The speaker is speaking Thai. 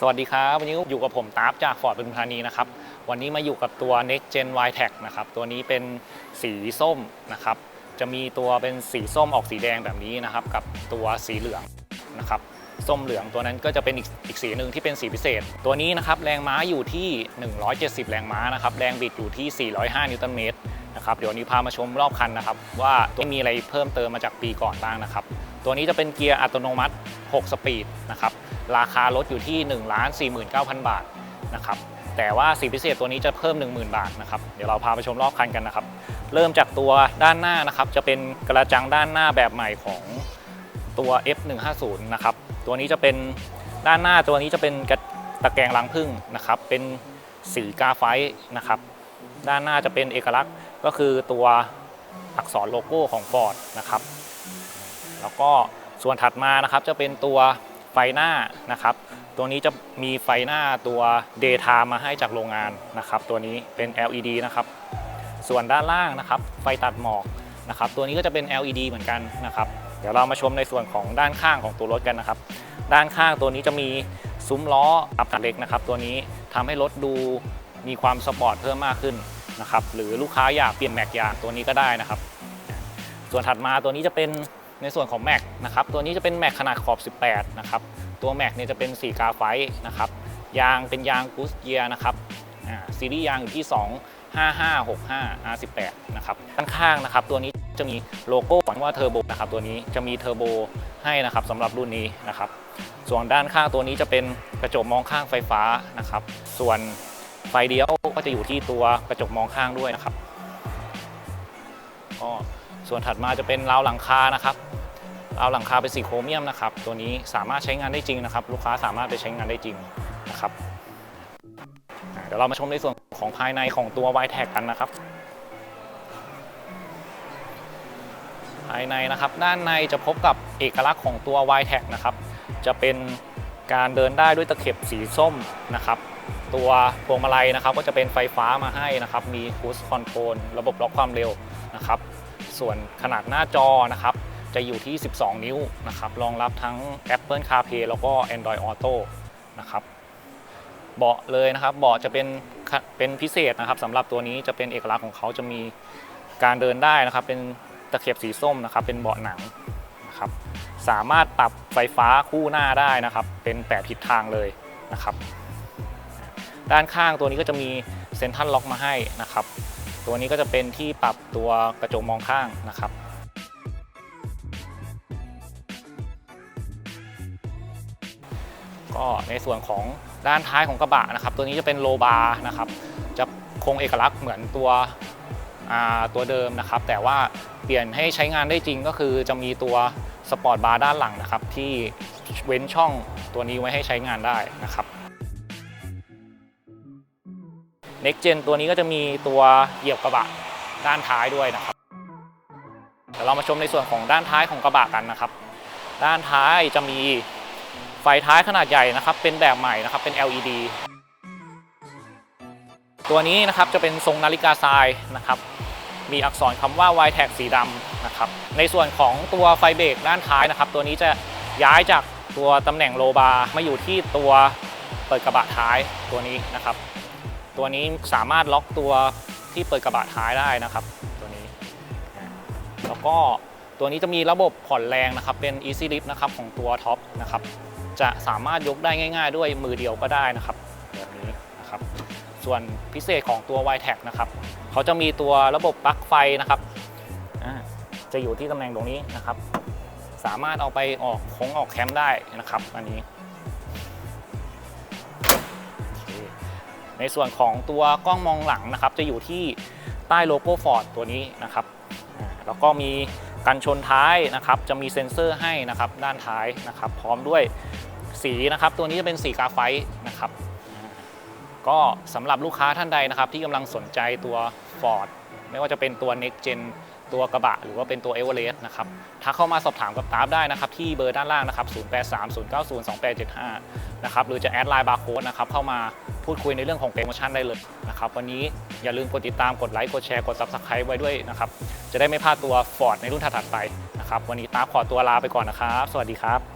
สวัสดีครับ วันนี้อยู่กับผมตาร์ฟจากฟอร์ดปทุมธานีนะครับ วันนี้มาอยู่กับตัว Next Gen Y Tech นะครับ ตัวนี้เป็นสีส้มนะครับ จะมีตัวเป็นสีส้มออกสีแดงแบบนี้นะครับ กับตัวสีเหลืองนะครับ ส้มเหลืองตัวนั้นก็จะเป็นอีกอีกสีหนึ่งที่เป็นสีพิเศษ ตัวนี้นะครับแรงม้าอยู่ที่ 170 แรงม้านะครับ แรงบิดอยู่ที่ 405 นิวตันเมตรนะครับเดี๋ยววนนี้พามาชมรอบคันนะครับ ว่าตัวมีอะไรเพิ่มเติมมาจากปีก่อนบ้างนะครับ ตัวนี้จะเป็นเกียร์อัตโนมัติ 6 สปีดนะครับ ราคารถอยู่ที่1 4 9 0 0 0 บาทนะครับแต่ว่าสีพิเศษตัวนี้จะเพิ่ม 10,000 บาทนะครับเดี๋ยวเราพาไปชมรอบคันกันนะครับ เริ่มจากตัวด้านหน้านะครับ จะเป็นกระจังด้านหน้าแบบใหม่ของตัว F150 นะครับตัวนี้จะเป็นด้านหน้าตัวนี้จะเป็นตะแกรงรังผึ้งนะครับเป็นสีกาไฟต์นะครับด้านหน้าจะเป็นเอกลักษณ์ก็คือตัวอักษรโลโก้ของ Ford นะครับแล้วก็ส่วนถัดมานะครับจะเป็นตัว ไฟหน้านะครับ ตัวนี้จะมีไฟหน้าตัว daytime มาให้จากโรงงานนะครับ ตัวนี้เป็น LED นะครับ ส่วนด้านล่างนะครับ ไฟตัดหมอกนะครับ ตัวนี้ก็จะเป็น LED เหมือนกันนะครับ เดี๋ยวเรามาชมในส่วนของด้านข้างของตัวรถกันนะครับ ด้านข้างตัวนี้จะมีซุ้มล้ออับตัดเล็กนะครับ ตัวนี้ทำให้รถดูมีความสปอร์ตเพิ่มมากขึ้นนะครับ หรือลูกค้าอยากเปลี่ยนแม็กยางตัวนี้ก็ได้นะครับ ส่วนถัดมาตัวนี้จะเป็น ในส่วนของแม็กนะครับตัวนี้จะเป็นแม็กขนาดขอบ 18 นะครับ ตัวแม็กเนี่ยจะเป็นสีกาไฟนะครับ ยางเป็นยางกูสเกียร์นะครับอ่าซีรีส์ยางอยู่ที่2 5565 R18 นะครับด้านข้างนะครับ ตัวนี้จะมีโลโก้ของว่าเทอร์โบนะครับ ตัวนี้จะมีเทอร์โบให้นะครับสำหรับรุ่นนี้นะครับ ส่วนด้านข้างตัวนี้จะเป็นกระจกมองข้างไฟฟ้านะครับ ส่วนไฟเดียวก็จะอยู่ที่ตัวกระจกมองข้างด้วยนะครับก็ ส่วนถัดมาจะเป็นราวหลังคานะครับราวหลังคาเป็นสีโครเมียมนะครับ ตัวนี้สามารถใช้งานได้จริงนะครับ ลูกค้าสามารถไปใช้งานได้จริงนะครับเดี๋ยวเรามาชมในส่วนของภายในของตัว y t a g กันนะครับ ภายในนะครับ ด้านในจะพบกับเอกลักษณ์ของตัว y t a g นะครับ จะเป็นการเดินได้ด้วยตะเข็บสีส้มนะครับตัวพวงมาลัยนะครับก็จะเป็นไฟฟ้ามาให้นะครับ มี Cruise Control ระบบล็อกความเร็วนะครับ ส่วนขนาดหน้าจอนะครับ จะอยู่ที่ 12 นิ้วนะครับ รองรับทั้ง Apple CarPlay แล้วก็ Android Auto นะครับ เบาะเลยนะครับ เบาะจะเป็นเป็นพิเศษนะครับสำหรับตัวนี้จะเป็นเอกลักษณ์ของเขาจะมีการเดินได้นะครับ เป็นตะเข็บสีส้มนะครับ เป็นเบาะหนังนะครับ สามารถปรับไฟฟ้าคู่หน้าได้นะครับ เป็นแปดทิศทางเลยนะครับ ด้านข้างตัวนี้ก็จะมีเซนทรัลล็อกมาให้นะครับ ตัวนี้ก็จะเป็นที่ปรับตัวกระจกมองข้างนะครับก็ในส่วนของด้านท้ายของกระบะนะครับ ตัวนี้จะเป็นโลบาร์นะครับ จะคงเอกลักษณ์เหมือนตัวตัวเดิมนะครับ แต่ว่าเปลี่ยนให้ใช้งานได้จริงก็คือจะมีตัวสปอร์ตบาร์ด้านหลังนะครับ ที่เว้นช่องตัวนี้ไว้ให้ใช้งานได้นะครับ Next Gen ตัวนี้ก็จะมีตัวเหยียบกระบะด้านท้ายด้วยนะครับเดี๋ยวเรามาชมในส่วนของด้านท้ายของกระบะกันนะครับ ด้านท้ายจะมีไฟท้ายขนาดใหญ่นะครับ เป็นแบบใหม่นะครับเป็น LED ตัวนี้นะครับจะเป็นทรงนาฬิกาทรายนะครับมีอักษรคำว่า y t a g สีดำนะครับ ในส่วนของตัวไฟเบรกด้านท้ายนะครับ ตัวนี้จะย้ายจากตัวตำแหน่งโลบาร์มาอยู่ที่ตัวเปิดกระบะท้ายตัวนี้นะครับ ตัวนี้สามารถล็อกตัวที่เปิดกระบะท้ายได้นะครับ ตัวนี้ แล้วก็ตัวนี้จะมีระบบผ่อนแรงนะครับ เป็น Easy Lift นะครับของตัวท็อปนะครับ จะสามารถยกได้ง่าย ๆ ด้วยมือเดียวก็ได้นะครับแบบนี้นะครับ ส่วนพิเศษของตัว y t a g นะครับเขาจะมีตัวระบบปลั๊กไฟนะครับ จะอยู่ที่ตำแหน่งตรงนี้นะครับ สามารถเอาไปออกโค้งออกแคมป์ได้นะครับ อันนี้ ในส่วนของตัวกล้องมองหลังนะครับ จะอยู่ที่ใต้โลโก้ Ford ตัวนี้นะครับแล้วก็มีกันชนท้ายนะครับ จะมีเซ็นเซอร์ให้นะครับด้านท้ายนะครับ พร้อมด้วยสีนะครับ ตัวนี้จะเป็นสีกาไฟต์นะครับ ก็สำหรับลูกค้าท่านใดนะครับ ที่กำลังสนใจตัว Ford ไม่ว่าจะเป็นตัว Next Gen ตัวกระบะ หรือว่าเป็นตัว e v e r e s t นะครับถ้าเข้ามาสอบถามกับตาฟได้นะครับ ที่เบอร์ด้านล่างนะครับ 0830902875 นะครับหรือจะแอดไลน์บาร์โค้ดนะครับเข้ามาพูดคุยในเรื่องของโปรโมชั่นได้เลยนะครับวันนี้อย่าลืมกดติดตามกดไลค์กดแชร์กด Subscribe ไว้ด้วยนะครับจะได้ไม่พลาดตัว Ford ในรุ่นถัดๆไปนะครับวันนี้ตาขอตัวลาไปก่อนนะครับ สวัสดีครับ